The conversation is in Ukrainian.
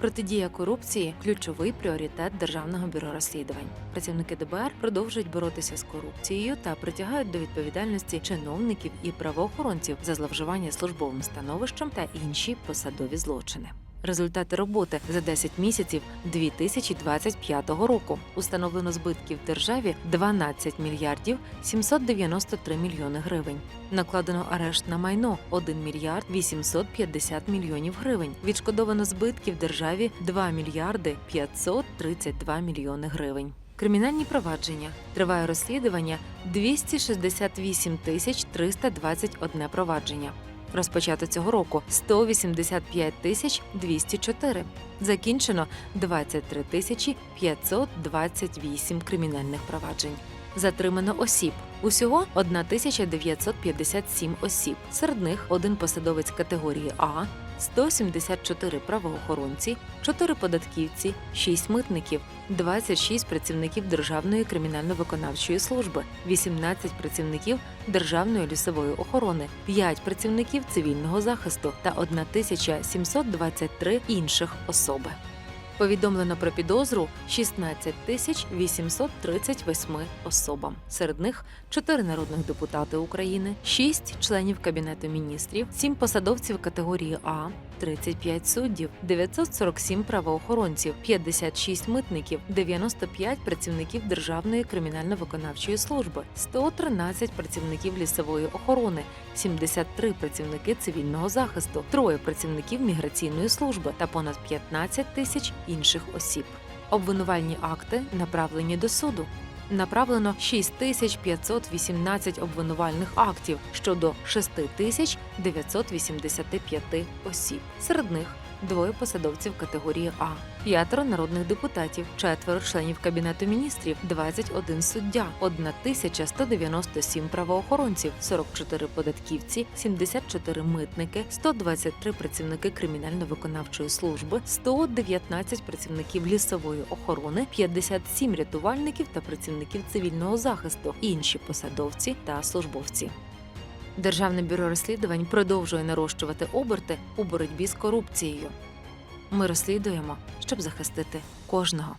Протидія корупції ключовий пріоритет Державного бюро розслідувань. Працівники ДБР продовжують боротися з корупцією та притягають до відповідальності чиновників і правоохоронців за зловживання службовим становищем та інші посадові злочини. Результати роботи за 10 місяців 2025 року установлено збитків державі 12 мільярдів 793 мільйони гривень. Накладено арешт на майно 1 мільярд 850 мільйонів гривень. Відшкодовано збитків державі 2 мільярди 532 мільйони гривень. Кримінальні провадження триває розслідування 268 тисяч 321 провадження. Розпочато цього року 185 тисяч 204. Закінчено 23 тисячі 528 кримінальних проваджень. Затримано осіб. Усього 1957 осіб. Серед них один посадовець категорії А, 174 правоохоронці, 4 податківці, 6 митників, 26 працівників Державної кримінально-виконавчої служби, 18 працівників Державної лісової охорони, 5 працівників цивільного захисту та 1723 інших особи. Повідомлено про підозру 16 тисяч 838 особам. Серед них 4 народних депутати України, 6 членів Кабінету міністрів, 7 посадовців категорії А, 35 суддів, 947 правоохоронців, 56 митників, 95 працівників Державної кримінально-виконавчої служби, 113 працівників лісової охорони, 73 працівники цивільного захисту, троє працівників міграційної служби та понад 15 тисяч інших осіб. Обвинувальні акти направлені до суду. Направлено 6518 обвинувальних актів щодо 6985 осіб. Серед них двоє посадовців категорії А, п'ятеро народних депутатів, четверо членів кабінету міністрів, 21 суддя, 1197 правоохоронців, 44 податківці, 74 митники, 123 працівники кримінально-виконавчої служби, 119 працівників лісової охорони, 57 рятувальників та працівників цивільного захисту, інші посадовці та службовці. Державне бюро розслідувань продовжує нарощувати оберти у боротьбі з корупцією. Ми розслідуємо, щоб захистити кожного.